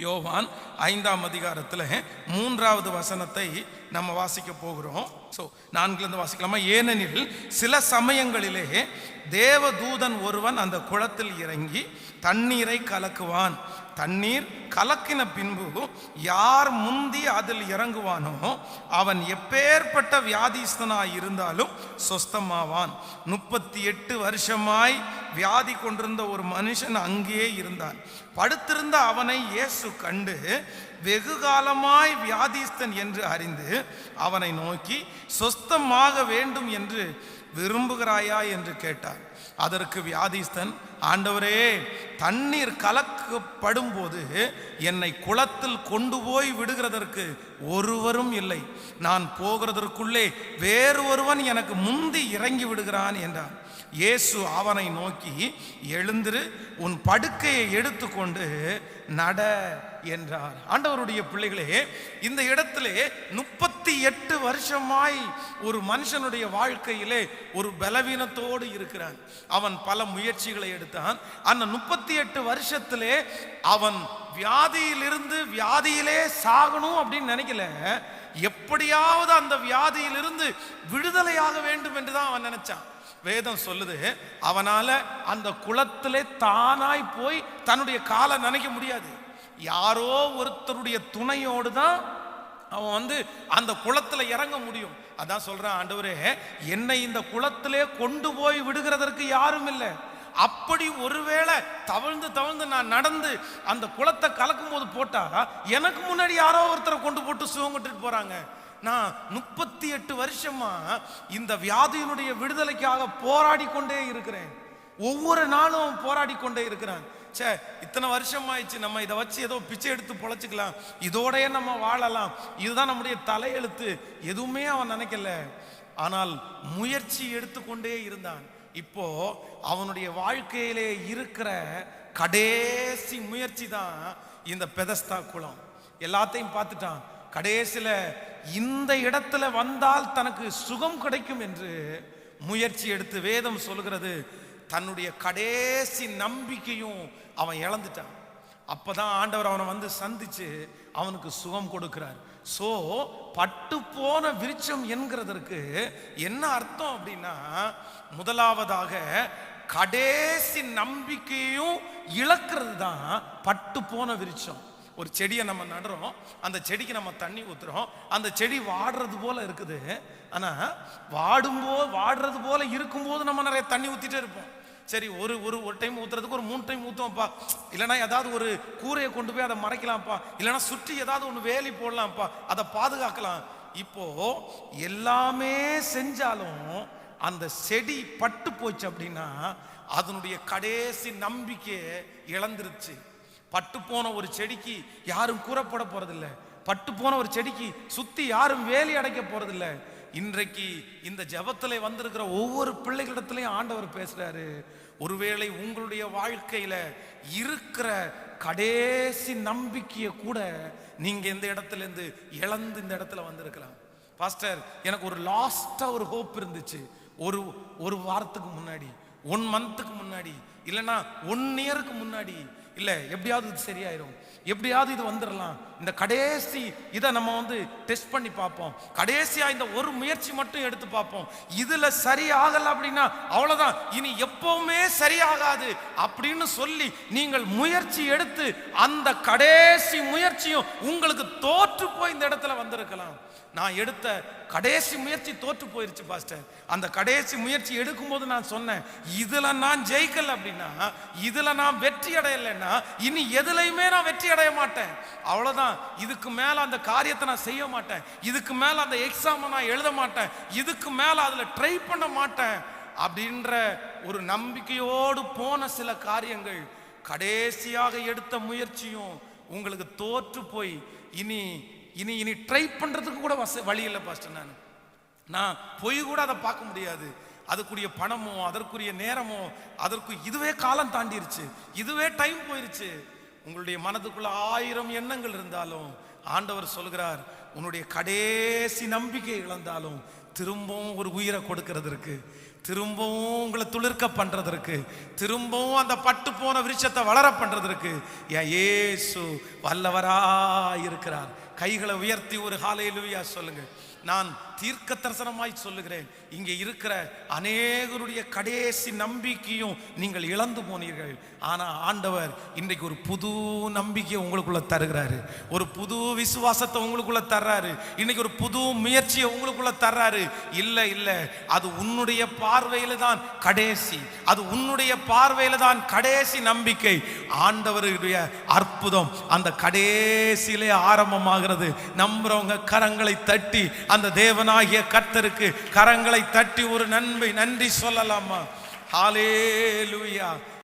யோவான் ஐந்தாம் அதிகாரத்தில் மூன்றாவது வசனத்தை நம்ம வாசிக்க போகிறோம். ஸோ நான்கிலிருந்து வாசிக்கலாமா? ஏனெனில் சில சமயங்களிலே தேவதூதன் ஒருவன் அந்த குளத்தில் இறங்கி தண்ணீரை கலக்குவான். தண்ணீர் கலக்கின பின்பு யார் முந்தி அதில் இறங்குவானோ அவன் எப்பேற்பட்ட வியாதிஸ்தனாய் இருந்தாலும் சொஸ்தமாவான். முப்பத்தி எட்டு வருஷமாய் வியாதி கொண்டிருந்த ஒரு மனுஷன் அங்கேயே இருந்தான். படுத்திருந்த அவனை இயேசு கண்டு வெகு காலமாய் வியாதிஸ்தன் என்று அறிந்து அவனை நோக்கி சொஸ்தமாக வேண்டும் என்று விரும்புகிறாயா என்று கேட்டார். அதற்கு வியாதிஸ்தன் ஆண்டவரே தண்ணீர் கலக்கப்படும் போது என்னை குளத்தில் கொண்டு போய் விடுகிறதற்கு ஒருவரும் இல்லை. நான் போகிறதற்குள்ளே வேறு ஒருவன் எனக்கு முந்தி இறங்கி விடுகிறான் என்றான். இயேசு அவனை நோக்கி எழுந்திரு உன் படுக்கையை எடுத்துக்கொண்டு நட என்றார். ஆண்டவருடைய பிள்ளைகளே இந்த இடத்திலே முப்பத்தி எட்டு வருஷமாய் ஒரு மனுஷனுடைய வாழ்க்கையிலே ஒரு பலவீனத்தோடு இருக்கிறான். அவன் பல முயற்சிகளை எடுத்தான். அந்த முப்பத்தி எட்டு வருஷத்திலே அவன் வியாதியிலிருந்து வியாதியிலே சாகணும் அப்படின்னு நினைக்கல. எப்படியாவது அந்த வியாதியிலிருந்து விடுதலையாக வேண்டும் என்று தான் அவன் நினைச்சான். வேதம் சொல்லுது அவனால அந்த குளத்திலே தானாய் போய் தன்னுடைய காலை நினைக்க முடியாது. யாரோ ஒருத்தருடைய துணையோடு தான் அவன் வந்து அந்த குளத்துல இறங்க முடியும். அதான் சொல்றான் ஆண்டவரே என்னை இந்த குளத்திலே கொண்டு போய் விடுகிறதற்கு யாரும் இல்லை. அப்படி ஒருவேளை தவழ்ந்து தவழ்ந்து நான் நடந்து அந்த குளத்தை கலக்கும் போது போட்டா எனக்கு முன்னாடி யாரோ ஒருத்தரை கொண்டு போட்டு சுகம் கொண்டுட்டு போறாங்க. நான் முப்பத்தி எட்டு வருஷமா இந்த வியாதியினுடைய விடுதலைக்காக போராடி கொண்டே இருக்கிறேன். ஒவ்வொரு நாளும் போராடி கொண்டே இருக்கிறான். சே இத்தனை வருஷம் ஆயிடுச்சு நம்ம இதை வச்சு ஏதோ பிச்சை எடுத்து பொழைச்சிக்கலாம். இதோடயே நம்ம வாழலாம். இதுதான் நம்முடைய தலையெழுத்து. எதுவுமே அவன் நினைக்கல. ஆனால் முயற்சி எடுத்துக்கொண்டே இருந்தான். இப்போ அவனுடைய வாழ்க்கையிலே இருக்கிற கடைசி முயற்சி தான் இந்த பெதஸ்தா குளம். எல்லாத்தையும் பார்த்துட்டான். கடைசியில் இந்த இடத்துல வந்தால் தனக்கு சுகம் கிடைக்கும் என்று முயற்சி எடுத்து வேதம் சொல்கிறது தன்னுடைய கடைசி நம்பிக்கையும் அவன் இழந்துட்டான். அப்பதான் ஆண்டவர் அவனை வந்து சந்திச்சு அவனுக்கு சுகம் கொடுக்கிறார். சோ பட்டு போன விருட்சம் என்கிறதற்கு என்ன அர்த்தம் அப்படின்னா முதலாவதாக கடைசி நம்பிக்கையும் இழக்கிறது தான் பட்டு போன விருட்சம். ஒரு செடியை நம்ம நடுறோம் அந்த செடிக்கு நம்ம தண்ணி ஊத்துறோம் அந்த செடி வாடுறது போல இருக்குது. ஆனா வாடும்போது வாடுறது போல இருக்கும்போது நம்ம நிறைய தண்ணி ஊத்திட்டே இருப்போம். சரி ஒரு ஒரு ஒரு டைம் ஊற்றுறதுக்கு ஒரு மூணு டைம் ஊற்றுவோம்ப்பா இல்லைன்னா ஏதாவது ஒரு கூரையை கொண்டு போய் அதை மறைக்கலாம்ப்பா. இல்லைன்னா சுற்றி ஏதாவது ஒன்று வேலி போடலாம்ப்பா. அதை பாதுகாக்கலாம். இப்போ எல்லாமே செஞ்சாலும் அந்த செடி பட்டு போச்சு அப்படின்னா அதனுடைய கடைசி நம்பிக்கை இழந்துருச்சு. பட்டு போன ஒரு செடிக்கு யாரும் கூறப்பட போறதில்லை. பட்டு போன ஒரு செடிக்கு சுத்தி யாரும் வேலி அடைக்க போறதில்லை. இன்றைக்கு இந்த ஜபத்தில் வந்திருக்கிற ஒவ்வொரு பிள்ளைகளிடத்துலையும் ஆண்டவர் பேசுறாரு. ஒருவேளை உங்களுடைய வாழ்க்கையில இருக்கிற கடைசி நம்பிக்கையை கூட நீங்க இந்த இடத்துல இருந்து இழந்து இந்த இடத்துல வந்திருக்கலாம். பாஸ்டர் எனக்கு ஒரு லாஸ்டா ஒரு ஹோப் இருந்துச்சு. ஒரு ஒரு வாரத்துக்கு முன்னாடி ஒன் மந்த்துக்கு முன்னாடி இல்லைன்னா ஒன் இயருக்கு முன்னாடி இல்லை எப்படியாவது இது சரியாயிரும். எப்படியாவது இது வந்துடலாம் இந்த கடைசி இதை நம்ம வந்து டெஸ்ட் பண்ணி பார்ப்போம். கடைசியாக இந்த ஒரு முயற்சி மட்டும் எடுத்து பார்ப்போம். இதில் சரியாகலை அப்படின்னா அவ்வளோதான் இனி எப்பவுமே சரியாகாது அப்படின்னு சொல்லி நீங்கள் முயற்சி எடுத்து அந்த கடைசி முயற்சியும் உங்களுக்கு தோற்று போய் இந்த இடத்துல வந்திருக்கலாம். நான் எடுத்த கடைசி முயற்சி தோற்று போயிருச்சு பாஸ்டர். அந்த கடைசி முயற்சி எடுக்கும்போது நான் சொன்னேன் இதில் நான் ஜெயிக்கல அப்படின்னு. இதுல நான் வெற்றி அடையலைன்னா இனி எதுலையுமே நான் வெற்றி அடைய மாட்டேன். அவ்வளவுதான். இதுக்கு மேல அந்த காரியத்தை நான் செய்ய மாட்டேன். இதுக்கு மேல அந்த எக்ஸாமை நான் எழுத மாட்டேன். இதுக்கு மேல அதுல ட்ரை பண்ண மாட்டேன் அப்படின்ற ஒரு நம்பிக்கையோடு போன சில காரியங்கள் கடைசியாக எடுத்த முயற்சியும் உங்களுக்கு தோற்று போய் இனி இனி இனி ட்ரை பண்றதுக்கு கூட வச வழி இல்லை பாஸ்டர் நான். நான் போய் கூட அதை பார்க்க முடியாது. அதுக்குரிய பணமோ அதற்குரிய நேரமோ அதற்கு இதுவே காலம் தாண்டிருச்சு. இதுவே டைம் போயிருச்சு. உங்களுடைய மனதுக்குள்ள ஆயிரம் எண்ணங்கள் இருந்தாலும் ஆண்டவர் சொல்கிறார் உன்னுடைய கடைசி நம்பிக்கை இழந்தாலும் திரும்பவும் ஒரு உயிரை கொடுக்கறதற்கு திரும்பவும் உங்களை துளிர்க்க பண்ணுறதற்கு திரும்பவும் அந்த பட்டு போன விருட்சத்தை வளர பண்ணுறதற்கு என் இயேசு வல்லவரா இருக்கிறார். கைகளை உயர்த்தி ஒரு ஹாலையிலுயா சொல்லுங்க. நான் தீர்க்க தரிசனமாய் சொல்லுகிறேன். இங்கே இருக்கிற அநேகருடைய கடைசி நம்பிக்கையும் நீங்கள் இழந்து போனீர்கள். ஆனால் ஆண்டவர் இன்றைக்கு ஒரு புது நம்பிக்கையை உங்களுக்குள்ள தருகிறாரு. ஒரு புது விசுவாசத்தை உங்களுக்குள்ள தர்றாரு. இன்னைக்கு ஒரு புது முயற்சியை உங்களுக்குள்ள தர்றாரு. இல்ல இல்ல. அது உன்னுடைய பார்வையில தான் கடைசி. அது உன்னுடைய பார்வையில தான் கடைசி நம்பிக்கை. ஆண்டவருடைய அற்புதம் அந்த கடைசியிலே ஆரம்பமாகிறது. நம்புறவங்க கரங்களை தட்டி அந்த தேவனாகிய கர்த்தருக்கு கரங்களை தட்டி ஒரு நன்மை நன்றி சொல்லலாமா? ஹalleluya.